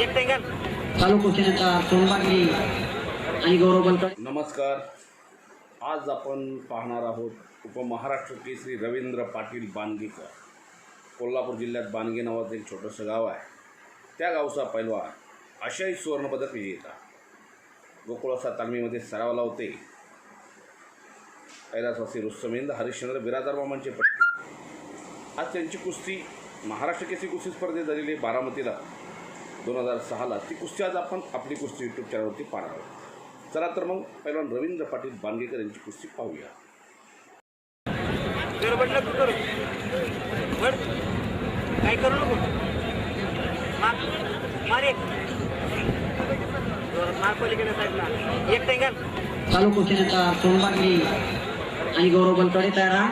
चालू कुस्तीनंतर सोनबागिरी आणि गौरव बलकड नमस्कार. आज आपण पाहणार आहोत उपमहाराष्ट्र केसरी रवींद्र पाटील बानगीकर कोल्हापूर जिल्ह्यात बानगी नावाचं एक छोटंसं गाव आहे. त्या गावचा पैलवान आशियाई सुवर्णपदक विजेता. गोकुळासा तालमीमध्ये सराव लावते. कैलासवासी रुस्तमेंद हरिश्चंद्र बिरादार मामांचे पट्टे. आज त्यांची कुस्ती महाराष्ट्र केसरी कुस्ती स्पर्धेत झालेली बारामतीला. दोन हजार सहाला ती कुस्ती आज आपण आपली कुस्ती यूट्यूब चॅनलवरती पाहणार आहोत. चला तर मग पहिलवान रवींद्र पाटील बांदगेकर यांची कुस्ती पाहूया. काय करू नको. मार. एक. मार पलीकडे एक टेंगल चालू कुस्तीनंतर सोनबागिरी आणि गौरव बलकडे तयार राहा.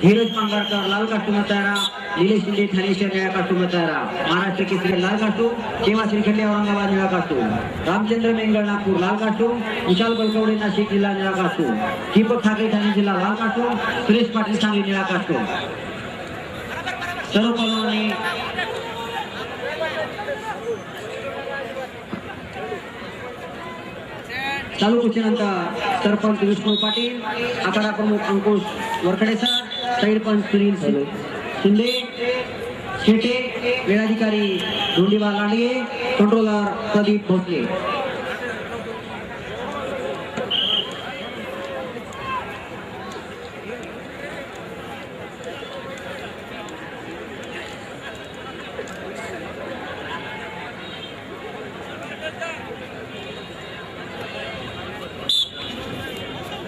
धीरज पांगारकर लाल कास्टूम तयार राहा. निलेश शिंदे ठाणे निळा निळ्या मतदारा. महाराष्ट्र केसरी लाल कास्टूम केव्हा श्रीखंडे औरंगाबाद निळा कास्टूम रामचंद्र मेंगळ नागपूर लाल कास्टूम विशाल बलकवडे नाशिक जिल्हा निळा कास्टूम दीपक ठाकरे ठाणे जिल्हा लाल कास्टूम सुरेश पाटील सांगली निळा कास्टूम सर्व पलवानांनी चालू कुस्तीनंतर सरपंच विष्णू पाटील आखाडा प्रमुख अंकुश वरखडे सर साईड पंच सुनील शिं- शिंदे शेटे वेळाधिकारी धोंडीबा लांडगे कंट्रोलर प्रदीप भोसले.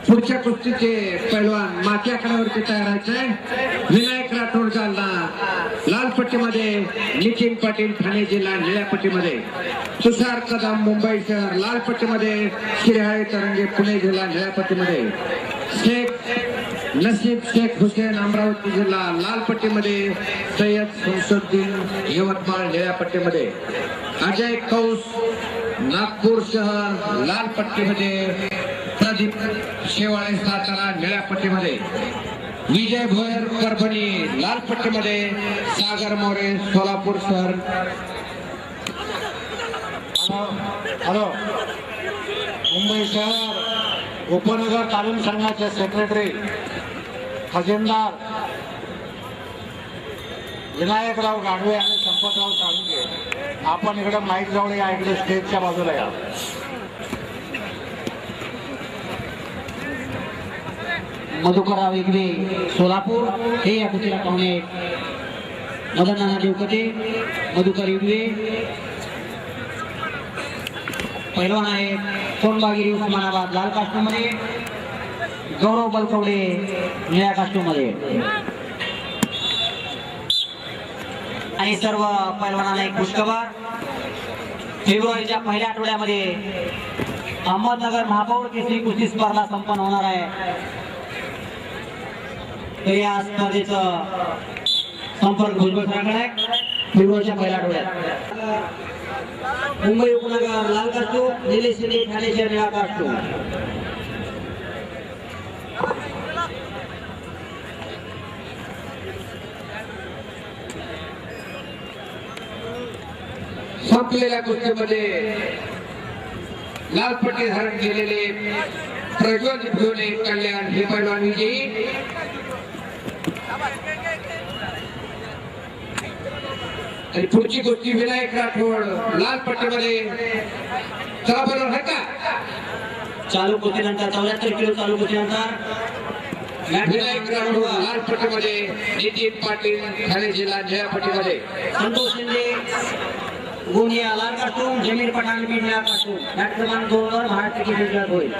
पुढच्या कुस्तीचे पैलवान माती आकड्यावरती तयार आहेत. विनायक राठोड जालना लाल पट्टीमध्ये नितीन पाटील ठाणे जिल्हा निळ्या पट्टीमध्ये. तुषार कदम मुंबई शहर लाल पट्टीमध्ये. शिरहाळे तरंगे पुणे जिल्हा निळ्या पट्टीमध्ये. शेख नसीब शेख हुसेन अमरावती जिल्हा लाल पट्टीमध्ये. सय्यद शमसुद्दीन यवतमाळ निळ्या पट्टीमध्ये. अजय कौस नागपूर शहर लाल पट्टीमध्ये. प्रदीप शेवाळे सातारा निळ्या पट्टीमध्ये विजय भोयर परभणी लाल पट्टीमध्ये सागर मोरे सोलापूर शहर हॅलो मुंबई शहर उपनगर तालीम संघाचे सेक्रेटरी खजिनदार विनायकराव गाडवे आणि संपतराव साळुंके आपण इकडे माईक जवळ या इकडे स्टेजच्या बाजूला या. मधुकरराव वेगवे सोलापूर हे या कुस्तीला पाहुणे मदन नाना देवकते मधुकर युगवे पैलवान आहेत सोनबागिरी उस्मानाबाद लाल काष्टमध्ये. गौरव बलकवडे निळ्या काष्टमध्ये. आणि सर्व पैलवानांना एक खुशखबर फेब्रुवारीच्या पहिल्या आठवड्यामध्ये अहमदनगर महापौर केसरी कुस्ती स्पर्धा संपन्न होणार आहे. तर या स्पर्धेचं संपर्क भुजबळ सरांकडे आहे. फेब्रुवारीच्या पहिल्या आठवड्यात. मुंबई उपनगर लाल कास्टू निलेश शिंदे ठाणे शहर निळा कास्टू संपलेल्या गोष्टीमध्ये लाल पट्टी धारण केलेले प्रज्वल भिवले कल्याण हे पैलवान विजयी. आणि पुढची गोष्टी विनायक राठोड लाल पट्टीमध्ये. चला बरोबर आहे का चालू चौऱ्याहत्तर किलो चालू कुस्तीनंतर विनायक राठोड लाल पट्टीमध्ये. नितीन पाटील ठाणे जिल्हा संतोष शिंदे. लाल जमीर पठाण बीड मॅच क्रमांक दोन वर महाराष्ट्र होईल.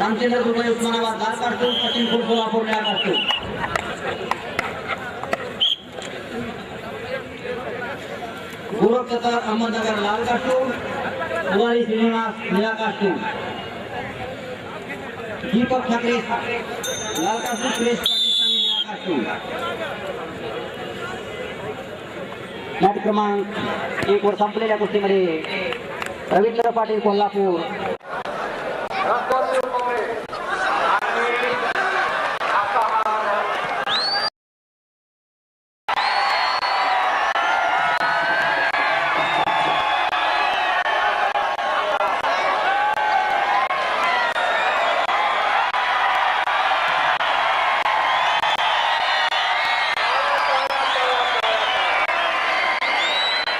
रामचंद्र दुबई उस्मानाबाद. लाल कास्टूम सचिन फुल सोलापूर कास्टूम गोरख सत्तर अहमदनगर लाल कास्टूम मुरारी श्रीनिवास निळा कास्टूम दीपक ठाकरे लाल कास्टूम सुरेश पाटील सांगली निळा कास्टूम मॅच क्रमांक एक वर संपलेल्या कुस्तीमध्ये रवींद्र पाटील कोल्हापूर